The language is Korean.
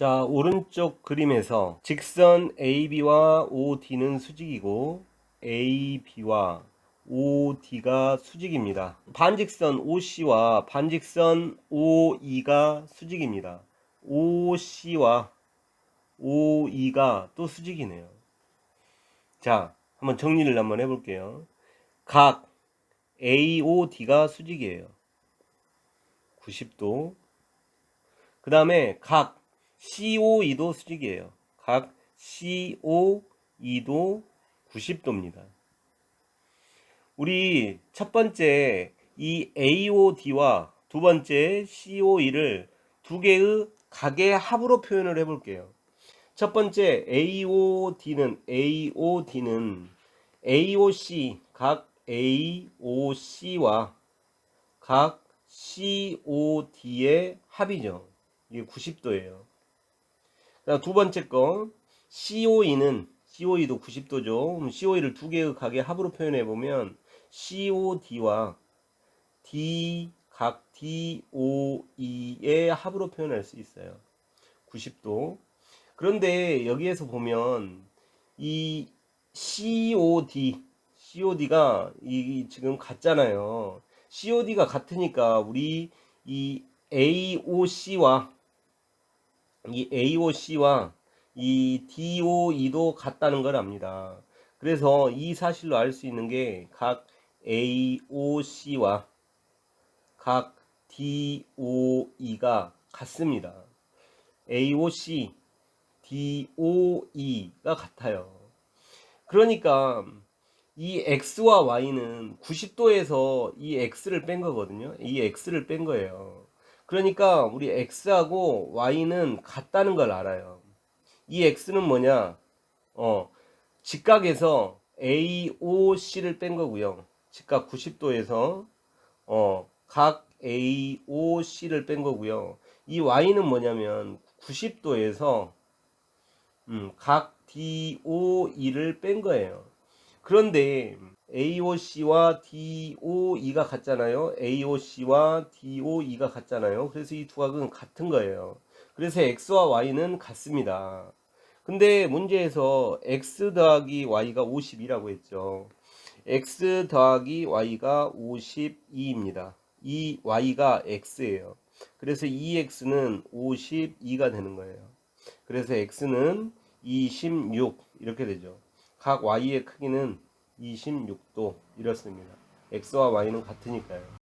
자, 오른쪽 그림에서 직선 AB와 OD는 수직이고 AB와 OD가 수직입니다. 반직선 OC와 반직선 OE가 수직입니다. OC와 OE가 또 수직이네요. 자, 한번 정리를 한번 해볼게요. 각 AOD가 수직이에요. 90도. 그 다음에 각 COE도 수직이에요. 각 COE도 90도입니다. 우리 첫 번째 이 AOD와 두 번째 COE를 두 개의 각의 합으로 표현을 해볼게요. 첫 번째 AOD는 AOD는 AOC 각 AOC와 각 COD의 합이죠. 이게 90도예요. 두 번째 거 COE는 COE도 90도죠. 그럼 COE를 두 개의 각의 합으로 표현해 보면 COD와 D 각 DOE의 합으로 표현할 수 있어요. 90도. 그런데 여기에서 보면 이 COD COD가 이 지금 같잖아요. COD가 같으니까 우리 이 AOC와 이 AOC와 이 DOE도 같다는 걸 압니다. 그래서 이 사실로 알 수 있는 게 각 AOC와 각 DOE가 같습니다. AOC, DOE가 같아요. 그러니까 이 X와 Y는 90도에서 이 X를 뺀 거거든요. 이 X를 뺀 거예요. 그러니까 우리 X하고 Y는 같다는 걸 알아요. 이 X는 뭐냐? 어, 직각에서 AOC를 뺀 거고요. 직각 90도에서 어, 각 AOC를 뺀 거고요. 이 Y는 뭐냐면 90도에서 음, 각 DOE를 뺀 거예요. 그런데 AOC와 DOE가 같잖아요. AOC와 DOE가 같잖아요. 그래서 이 두 각은 같은 거예요. 그래서 X와 Y는 같습니다. 근데 문제에서 X 더하기 Y가 52라고 했죠. X 더하기 Y가 52입니다. 이 Y가 X예요. 그래서 이 X는 52가 되는 거예요. 그래서 X는 26 이렇게 되죠. 각 Y의 크기는 26도 이렇습니다. X와 Y는 같으니까요.